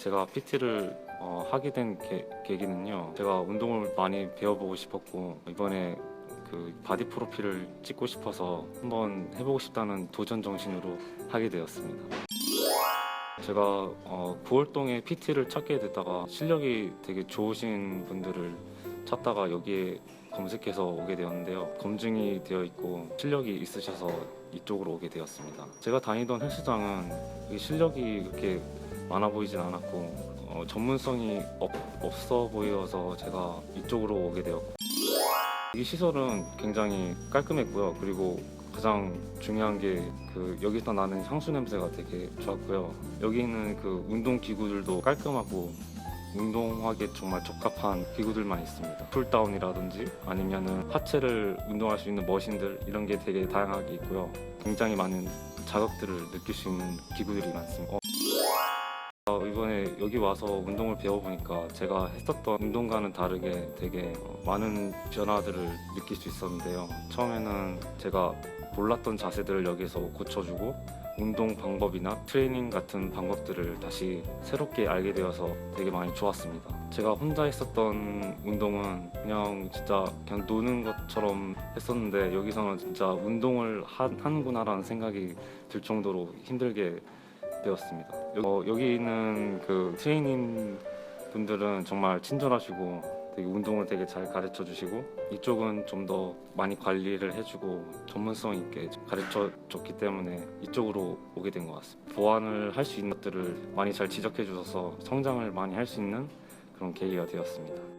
제가 PT를 하게 된 계, 계기는요. 제가 운동을 많이 배워보고 싶었고 이번에 그 바디 프로필을 찍고 싶어서 한번 해보고 싶다는 도전 정신으로 하게 되었습니다. 제가 어, 구월동에 PT를 찾게 됐다가 실력이 되게 좋으신 분들을 찾다가 여기에 검색해서 오게 되었는데요. 검증이 되어 있고 실력이 있으셔서 이쪽으로 오게 되었습니다. 제가 다니던 헬스장은 실력이 그렇게 많아 보이진 않았고 어, 전문성이 없, 없어 보여서 제가 이쪽으로 오게 되었고 이 시설은 굉장히 깔끔했고요. 그리고 가장 중요한 게 그 여기서 나는 향수 냄새가 되게 좋았고요. 여기 있는 그 운동 기구들도 깔끔하고 운동하기에 정말 적합한 기구들만 있습니다. 풀다운이라든지 아니면은 하체를 운동할 수 있는 머신들 이런 게 되게 다양하게 있고요. 굉장히 많은 자극들을 느낄 수 있는 기구들이 많습니다. 어, 이번에 여기 와서 운동을 배워보니까 제가 했었던 운동과는 다르게 되게 어, 많은 변화들을 느낄 수 있었는데요. 처음에는 제가 몰랐던 자세들을 여기서 고쳐주고 운동 방법이나 트레이닝 같은 방법들을 다시 새롭게 알게 되어서 되게 많이 좋았습니다. 제가 혼자 했었던 운동은 그냥 진짜 그냥 노는 것처럼 했었는데 여기서는 진짜 운동을 하, 하는구나라는 생각이 들 정도로 힘들게 되었습니다. 여- 어, 여기 있는 그 트레이닝 분들은 정말 친절하시고 되게 운동을 되게 잘 가르쳐 주시고 이쪽은 좀 더 많이 관리를 해주고 전문성 있게 가르쳐 줬기 때문에 이쪽으로 오게 된 것 같습니다. 보완을 할 수 있는 것들을 많이 잘 지적해 주셔서 성장을 많이 할 수 있는 그런 계기가 되었습니다.